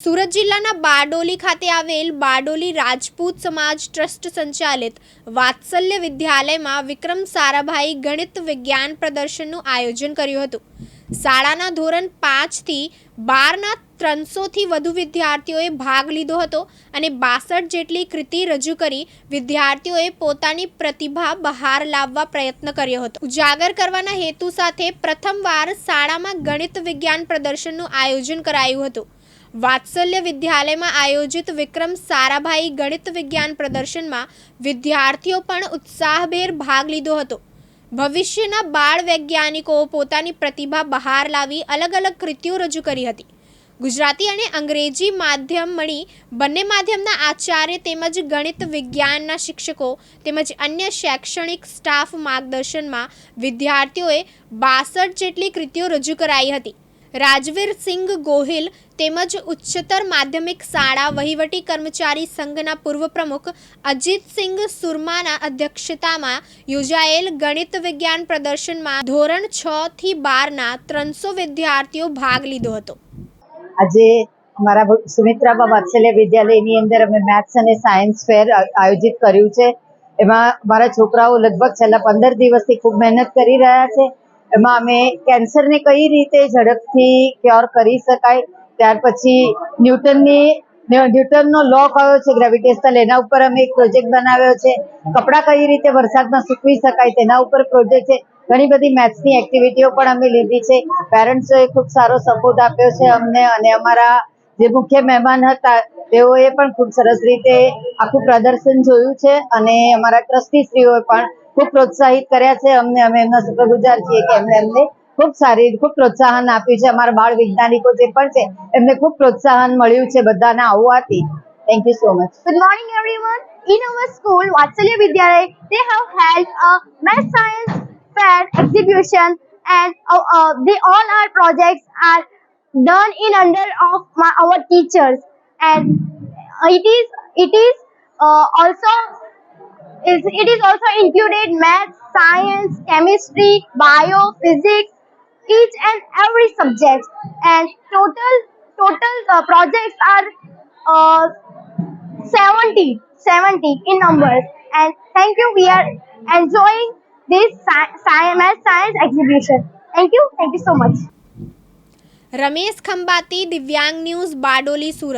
સુરત જિલ્લાના બારડોલી ખાતે આવેલ બારડોલી રાજપૂત સમાજ ટ્રસ્ટ સંચાલિત વાત્સલ્ય વિદ્યાલયમાં વિક્રમ સારાભાઈ ગણિત વિજ્ઞાન પ્રદર્શનનું આયોજન કર્યું હતું. શાળાના ધોરણ પાંચથી બારના ત્રણસોથી વધુ વિદ્યાર્થીઓએ ભાગ લીધો હતો અને બાસઠ જેટલી કૃતિ રજૂ કરી વિદ્યાર્થીઓએ પોતાની પ્રતિભા બહાર લાવવા પ્રયત્ન કર્યો હતો. ઉજાગર કરવાના હેતુ સાથે પ્રથમવાર શાળામાં ગણિત વિજ્ઞાન પ્રદર્શનનું આયોજન કરાયું હતું. વાત્સલ્ય વિદ્યાલયમાં આયોજિત વિક્રમ સારાભાઈ ગણિત વિજ્ઞાન પ્રદર્શનમાં વિદ્યાર્થીઓ પણ ઉત્સાહભેર ભાગ લીધો હતો. ભવિષ્યના બાળ વૈજ્ઞાનિકો પોતાની પ્રતિભા બહાર લાવી અલગ અલગ કૃતિઓ રજૂ કરી હતી. ગુજરાતી અને અંગ્રેજી માધ્યમ મળી બંને માધ્યમના આચાર્ય તેમજ ગણિત વિજ્ઞાનના શિક્ષકો તેમજ અન્ય શૈક્ષણિક સ્ટાફ માર્ગદર્શનમાં વિદ્યાર્થીઓએ બાસઠ જેટલી કૃતિઓ રજૂ કરાઈ હતી. રાજવીર સિંઘ ગોહિલ તેમજ ઉચ્ચતર માધ્યમિક શાળા વહીવટી કર્મચારી સંઘના પૂર્વ પ્રમુખ અજીતસિંઘ સુરમાના અધ્યક્ષતામાં યોજાયેલ ગણિત વિજ્ઞાન પ્રદર્શનમાં ધોરણ છ થી બારના ત્રણસો વિદ્યાર્થીઓ ભાગ લીધો હતો. આજે અમારા સુમિત્રાબા વાત્સલ્ય વિદ્યાલયની અંદર અમે મેથ્સ અને સાયન્સ ફેર આયોજિત કર્યું છે. એમાં મારા છોકરાઓ લગભગ છેલ્લા પંદર દિવસથી ખૂબ મહેનત કરી રહ્યા છે. એમાં અમે કેન્સરને કઈ રીતે ઝડપથી ક્યોર કરી શકાય? ત્યાર પછી ન્યૂટનની, ન્યૂટનનો લો કયો છે? ગ્રેવિટેશનલ એના ઉપર અમે એક પ્રોજેક્ટ બનાવ્યો છે. કપડાં કઈ રીતે વરસાદમાં સૂકવી શકાય તેના ઉપર પ્રોજેક્ટ છે. ઘણી બધી મેથ્સની એક્ટિવિટીઓ પણ અમે લીધી છે. પેરેન્ટ્સોએ ખૂબ સારો સપોર્ટ આપ્યો છે અમને અને અમારા જે મુખ્ય મહેમાન હતા, તેઓએ પણ ખૂબ સરસ રીતે આખું પ્રદર્શન જોયું છે અને અમારા ટ્રસ્ટીશ્રીઓએ પણ ખૂબ પ્રોત્સાહિત કર્યા છે અમને અમે એમના શુક્રગુજાર છીએ કે એમણે અમને ખૂબ સારી ખૂબ પ્રોત્સાહન આપ્યું છે અમારા બાળ વૈજ્ઞાનિકો જે પણ છે એમને ખૂબ પ્રોત્સાહન મળ્યું છે બધાને આવવાથી thank you so much Good morning, everyone. In our school, Vatsalya Vidyalaya, they have held a math science fair exhibition, and uh, uh, they all our projects are done in under of my, our teachers, and it is it uh, is it is also included math, science, chemistry, bio, physics, each and every subject, and total total uh, projects are. Uh, 70 70 in numbers and thank you we are enjoying this sci- sci- math science exhibition thank you thank you so much Ramesh ખંબાતી દિવ્યાંગ news Bardoli Surat